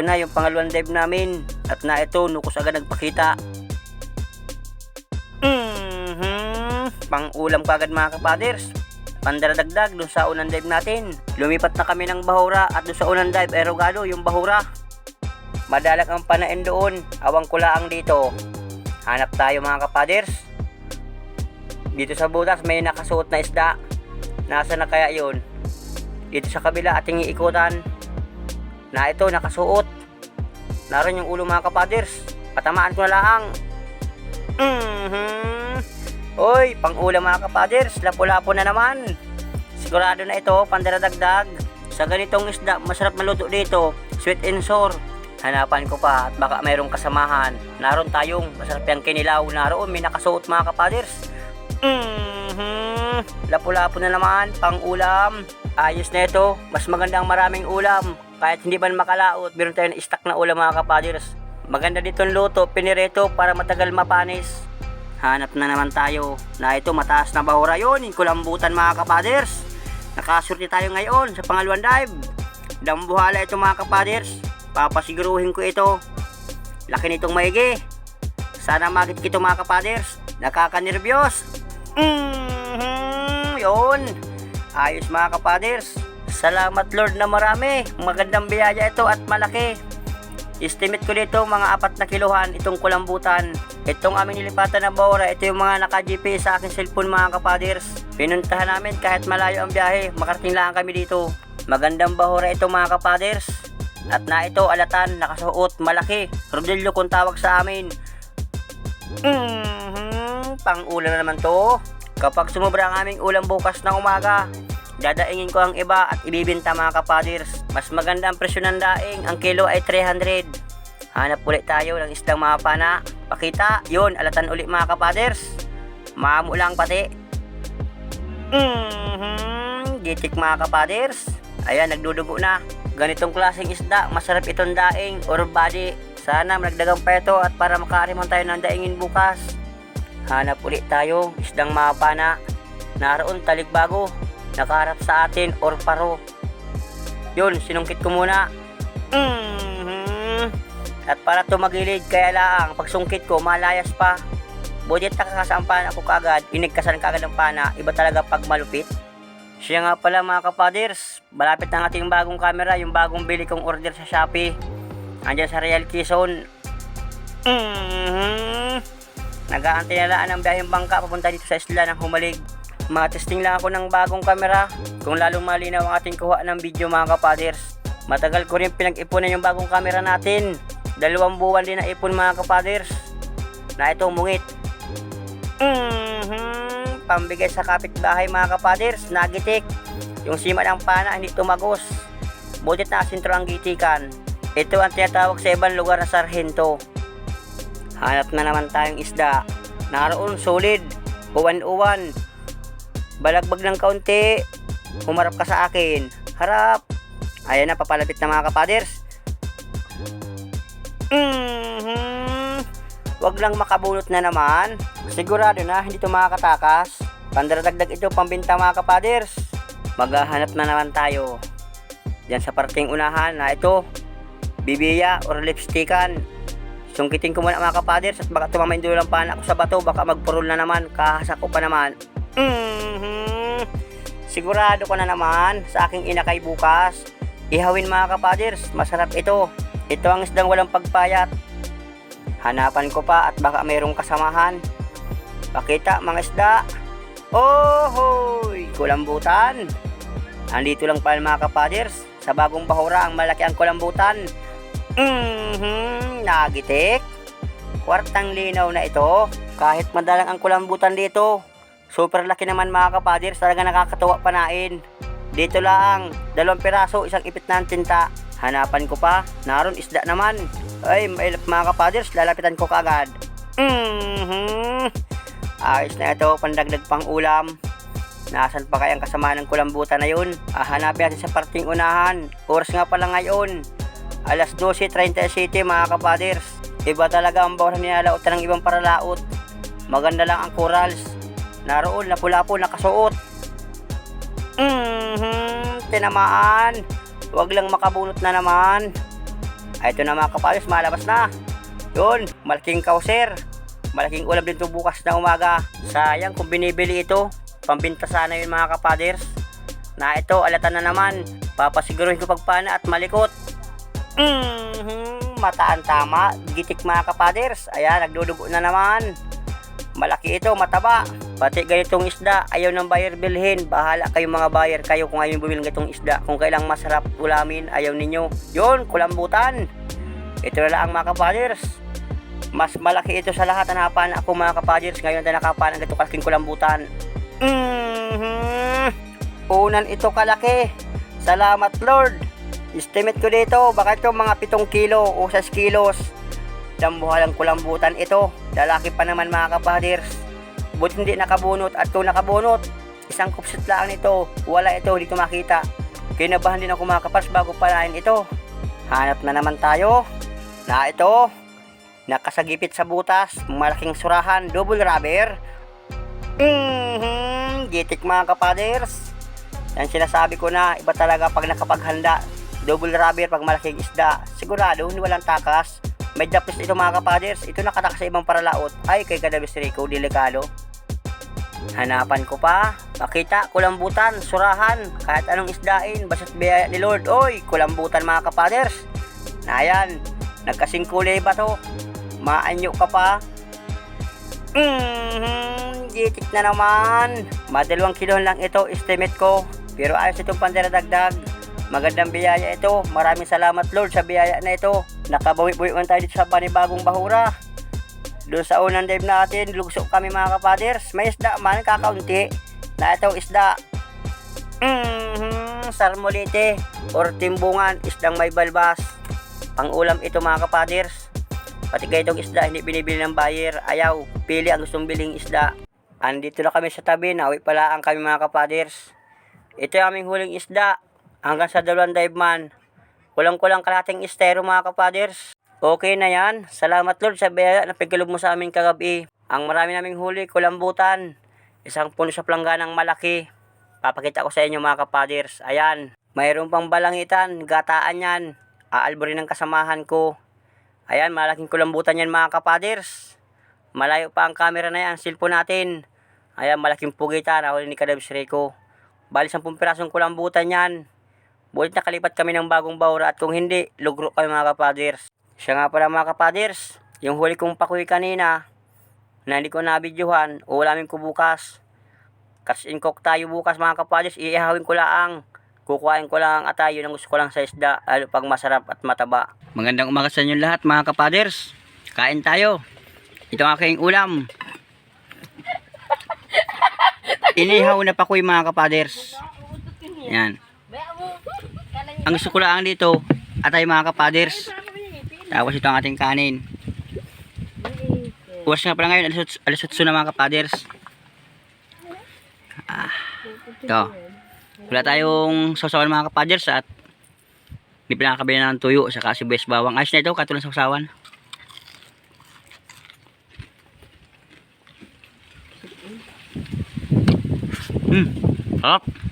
na yung pangalawang dive namin. At na ito, nukos agad nagpakita. Mhm. Pang-ulam kagad mga kapaders. Pandaradagdag dun sa unang dive natin. Lumipat na kami ng bahura at dun sa unang dive, erogado yung bahura. Madalag ang panain doon. Awang kulaang dito. Hanap tayo mga kapaders. Dito sa butas may nakasuot na isda. Nasa na kaya yun? Dito sa kabila ating iikutan. Na ito nakasuot. Naroon yung ulo mga kapaders. Patamaan ko na lang. Mhm. Oy, pang-ulam mga kapaders, lapo-lapo na naman. Sigurado na ito, pandaradagdag. Sa ganitong isda, masarap maluto dito. Sweet and sour. Hanapan ko pa at baka mayroong kasamahan. Naroon tayong masarap yung kinilaw. Naroon may nakasuot mga kapaders. Mhm. Lapo-lapo na naman, pang-ulam. Ayos na ito. Mas magandang maraming ulam. Kahit hindi man makalaot, meron tayong stock na ulam mga kapaders. Maganda dito ang luto, pinireto para matagal mapanis. Hanap na naman tayo na ito mataas na bahura yun, yung kulambutan mga kapaders. Nakasurti tayo ngayon sa pangalawang dive. Dambuhala ito mga kapaders. Papasiguruhin ko ito. Laki nitong maigi. Sana magit ito mga kapaders. Nakakanervyos. Mhm, yun. Ayos mga kapaders. Salamat Lord na marami. Magandang biyaya ito at malaki. Estimate ko dito mga apat na kiluhan itong kulambutan. Itong aming nilipatan ng Bawra, ito yung mga naka-GPS sa aking cellphone mga kapaders. Pinuntahan namin kahit malayo ang biyahe, makarating lang kami dito. Magandang bahura ito mga kapaders. At na ito alatan, nakasuot, malaki. Rodelio kung tawag sa amin. Mhm, pang ulam na naman to. Kapag sumobra ang aming ulam bukas ng umaga, dadaingin ko ang iba at ibibinta mga kapaders. Mas maganda ang presyo ng daing, ang kilo ay 300. Hanap ulit tayo ng isdang mga pana. Pakita, yun, alatan ulit mga kapaders. Maamo lang pati. Mhm, gitik mga kapaders. Ayan, nagdudugo na. Ganitong klaseng isda, masarap itong daing or body. Sana malagdagang pa ito at para makarimon tayo ng daingin bukas. Hanap ulit tayo, isdang mga pana. Naroon taligbago, nakaharap sa atin or paro. Yun, sinungkit ko muna. Mhm. At para tumagilid, kaya lang, pag sungkit ko, malayas pa. Budget nakakasampan ako kagad, inigkasan kagad ng pana, iba talaga pag malupit. Siya nga pala mga kapaders, malapit ng ating bagong camera, yung bagong bili kong order sa Shopee. Andyan sa Real Quezon. Mhm. Nag-aantay na laan ang biyaheng bangka papunta dito sa isla ng Humalig. Mga-testing lang ako ng bagong kamera kung lalong malinaw ang ating kuha ng video mga kapaders. Matagal ko rin pinag-ipunan yung bagong kamera natin. Dalawang buwan din na ipon mga kapaders. Na ito mungit. Mhm. Pambigay sa kapitbahay mga kapaders, nagitik. Yung sima ng pana hindi tumagos. Butit na asintro ang gitikan. Ito ang tinatawag sa ibang lugar na sarhento. Hanap na naman tayong isda. Naroon solid. Uwan-uwan. Balagbag ng kaunti. Humarap ka sa akin. Harap. Ayan na, papalapit na mga kapaders. Mhm. Wag lang makabulot na naman. Sigurado na hindi ito makakatakas. Pandaradagdag ito pambinta mga kapaders. Maghahanap na naman tayo. Diyan sa parting unahan na ito. Bibiya or lipstickan. Sungkitin ko muna mga kapaders at baka tumama yung dulo ng pana ko sa bato. Baka magpurol na naman. Kahasak ko pa naman. Mhm. Sigurado ko na naman sa aking inakay bukas. Ihawin mga kapaders. Masarap ito. Ito ang isdang walang pagpayat. Hanapan ko pa at baka mayroong kasamahan. Pakita mga isda. Ohoy! Kulambutan. Andito lang pala mga kapaders. Sa bagong bahura ang malaki ang kulambutan. Mhm, nagitik. Kwartang linaw na ito. Kahit madalang ang kulambutan dito. Super laki naman mga kapaders. Talaga nakakatuwa panain. Dito lang, dalawang piraso, isang ipit na tinta. Hanapan ko pa, naroon isda naman. Ay, mga kapaders, lalapitan ko kagad. Mhm. Ayos na ito, pandagdag pang ulam. Nasaan pa kayang kasama ng kulambutan na yun? Ah, hanapin natin sa parting unahan. Oras nga pala ngayon. Alas 12.37 mga kapaders. Iba talaga ang bawang nilalautan ng ibang paralaot. Maganda lang ang corals. Naroon, lapu-lapu, nakasuot. Mhm, tinamaan. Huwag lang makabunot na naman. Ay, ito na mga kapaders, malabas na. Yun, malaking kauser. Malaking ulam din bukas na umaga. Sayang kung binibili ito. Pambinta sana yun mga kapaders. Na ito, alatan na naman. Papasiguruhin ko pagpana at malikot. Mhm, mataan tama. Gitik mga kapaders. Ayan, nagdudugo na naman. Malaki ito, mataba. Pati ganitong isda, ayaw ng buyer bilhin. Bahala kayo mga buyer, kayo kung ayaw bumili ng ganitong isda. Kung kailang masarap ulamin, ayaw ninyo. Yun, kulambutan. Ito na lang mga kapaders. Mas malaki ito sa lahat na napan ako mga kapaders. Ngayon na nakapan ang ganitong kalaking kulambutan. Mhm. Unan ito kalaki. Salamat Lord. Estimate ko dito, baka ito mga 7 kilo o 6 kilos. Dambuhalang kulambutan ito. Lalaki pa naman mga kapaders. Buti hindi nakabunot at kung nakabunot, isang kupsit lang nito. Wala ito, ko makita. Kinabahan din ako mga kapars bago palain ito. Hanap na naman tayo. Na ito, nakasagipit sa butas, malaking surahan, double rubber. Mhm, gitik mga kapaders. Yan sinasabi ko na, iba talaga pag nakapaghanda. Double rubber pag malaking isda. Sigurado, hindi walang takas. May dapis ito mga kapaders. Ito nakatakas sa ibang paralaot. Ay, kay Kadabis Rico, delikado. Hanapan ko pa. Makita, kulambutan, surahan, kahit anong isdain, basta't biyaya ni Lord. Oy, kulambutan mga kapaders. Na yan, nagkasing kulay ba to? Maanyo ka pa. Mhm, gitik na naman. Madalawang kilo lang ito, estimate ko. Pero ayos itong pandaradagdag. Magandang biyaya ito. Maraming salamat Lord sa biyaya na ito. Nakabawi-bawi man tayo dito sa panibagong bahura. Doon sa unang dive natin, lugsok kami mga kapaders. May isda man, kakaunti. Na itong isda. Mhm, sarmolite or timbungan, isdang may balbas. Pang ulam ito mga kapaders. Pati kayo itong isda, hindi binibili ng buyer. Ayaw, pili ang gustong biling isda. Andito na kami sa tabi, nawi pala ang kami mga kapaders. Ito yung aming huling isda. Hanggang sa dalawang dive man. Kulang-kulang kalating estero mga kapaders. Okay na yan. Salamat Lord sa biyaya na pagkalog mo sa amin kagabi. Ang marami naming huli, kulambutan. Isang puno sa plangganang malaki. Papakita ko sa inyo mga kapaders. Ayan. Mayroon pang balangitan, gataan yan. Aalborin ng kasamahan ko. Ayan, malaking kulambutan yan mga kapaders. Malayo pa ang camera na yan, cellphone natin. Ayan, malaking pugitan, ako ni Kadabs Rico. Bali, 10 pirasong kulambutan yan. Bulit nakalipat kami ng bagong bawra at kung hindi, lugro kami mga kapaders. Siya nga pala mga kapaders, yung huli kong pakuwi kanina, na hindi ko nabidyohan, ulamin ko bukas. Cash in cook tayo bukas mga kapaders, iihawin ko lang. Kukuhain ko lang ang atayo ng gusto ko lang sa isda, lalo pag masarap at mataba. Magandang umaga sa inyo lahat mga kapaders. Kain tayo. Ito ang aking ulam. Inihaw na pakuwi mga kapaders. Yan. Ang lang dito, atay mga kapaders. Tapos ito ang ating kanin. Oras nga pala ngayon, alas, alas 8 na mga kapaders. Ah, ito. Wala tayong sausawan mga kapaders at hindi pinakabili na ng tuyo saka sibuyas bawang. Ayos na ito, katulad sa sausawan. Hmm, sarap.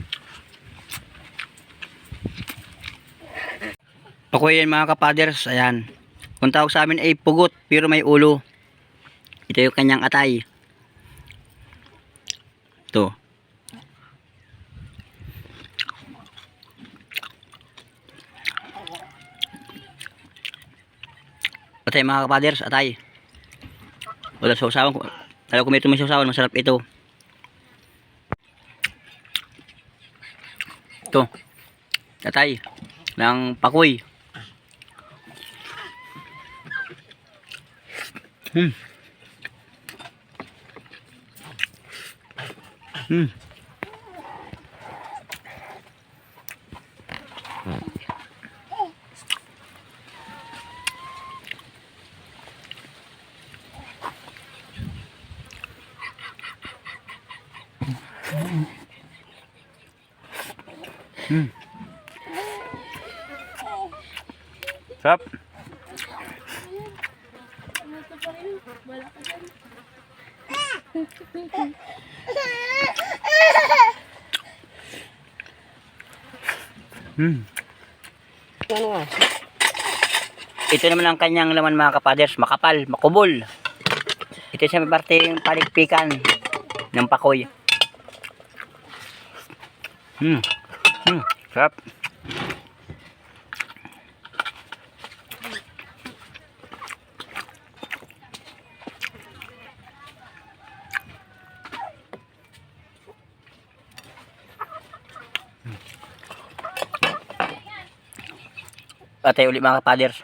Pakuya yan mga kapaders, ayan. Kung tawag sa amin ay pugot pero may ulo. Ito yung kanyang atay. Ito. Atay mga kapaders, atay. Wala sa usawan. Talaga kung may may usawan, masarap ito. Ito. Atay. Ng pakoy. Hmm. Hmm. Hmm. Sarap. Hmm. Ano nga? Ito naman ang kanyang laman mga kapaders, makapal, makubol. Ito sa may parte yung paligpikan ng pakoy. Hmm. Hmm. Sarap. Patay ulit mga kapaders.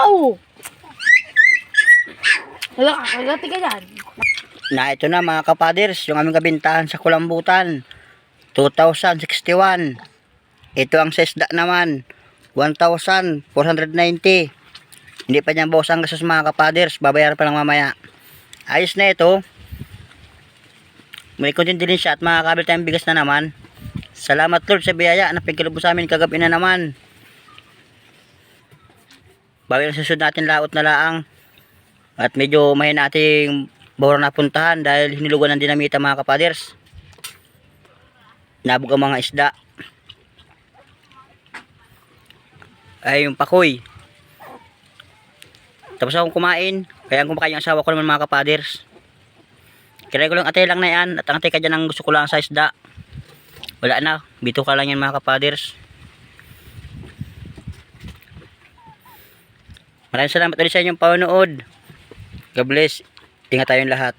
Oh. Hala ka, kagati ka dyan. Na ito na mga kapaders, yung aming kabintahan sa Kulambutan. 2,061. Ito ang sesda naman. 1,490. Hindi pa niya bawas ang gastos mga kapaders. Babayaran pa lang mamaya. Ayos na ito. May content din siya at makakabil tayong bigas na naman. Salamat Lord sa biyaya na pagkilubo sa amin kagabi na naman. Bawi ang susunod natin laot na laang. At medyo may nating bawang napuntahan dahil hinilugan ng dinamita mga kapaders. Nabog ang mga isda. Ay yung pakoy. Tapos akong kumain. Kaya kumakain ang asawa ko naman mga kapaders. Kaya ko lang atay lang na yan. At ang atay ka dyan ang gusto ko lang sa isda. Wala na. Bito ka lang yan mga kapaders. Maraming salamat ulit sa inyong panonood. God bless. Ingat tayong lahat.